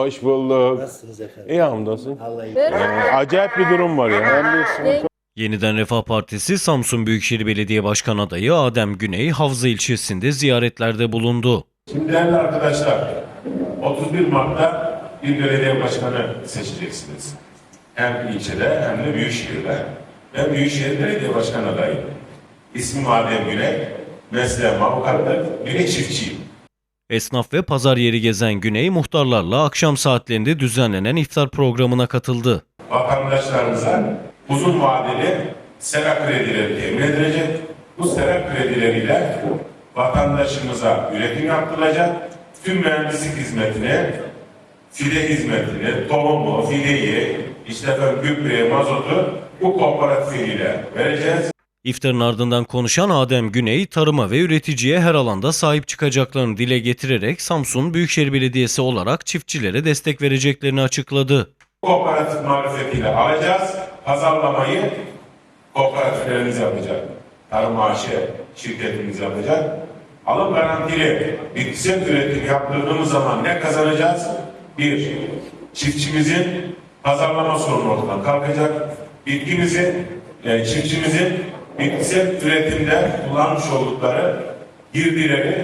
Hoş bulduk. Nasılsınız efendim? İyi hamdolsun. Allah'a Ee, acayip bir durum var ya. Yeniden Refah Partisi Samsun Büyükşehir Belediye Başkan adayı Adem Güney Havza ilçesinde ziyaretlerde bulundu. Şimdi değerli arkadaşlar, 31 Mart'ta bir belediye başkanı seçeceksiniz. Hem ilçede hem de Büyükşehir'de. Ben Büyükşehir Belediye Başkanı adayım. İsmim Adem Güney, mesleğim avukatlık, bir de çiftçiyim. Esnaf ve pazar yeri gezen Güney muhtarlarla akşam saatlerinde düzenlenen iftar programına katıldı. Vatandaşlarımıza uzun vadeli sera kredileri temin edilecek. Bu sera kredileriyle vatandaşımıza üretim yaptırılacak. Tüm mühendislik hizmetini, fide hizmetini, tohumu, fideyi, işte gübreyi, mazotu bu kooperatif ile vereceğiz. İftarın ardından konuşan Adem Güney, tarıma ve üreticiye her alanda sahip çıkacaklarını dile getirerek Samsun Büyükşehir Belediyesi olarak çiftçilere destek vereceklerini açıkladı. Kooperatif marifetiyle alacağız. Pazarlamayı kooperatiflerimiz yapacak. Tarım AŞ şirketimiz yapacak. Alım garantili bitkisel üretim yaptırdığımız zaman ne kazanacağız? Bir, çiftçimizin pazarlama sorunu ortadan kalkacak. Bitkimizin, e, çiftçimizin bitkisel üretimde kullanmış oldukları girdileri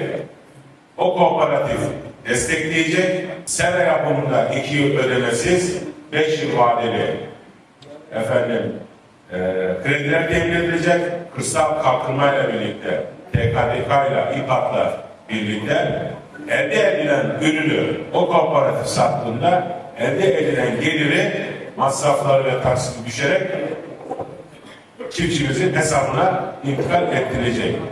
o kooperatif destekleyecek. Sera yapımında iki yıl ödemesiz, beş yıl vadeli efendim e, krediler temin edilecek. Kırsal kalkınmayla birlikte, TKDK ile İPAD'la birlikte elde edilen ürünü o kooperatif sattığında elde edilen geliri masrafları ve taksiti düşerek çiftçimizin hesabına intikal ettirecek.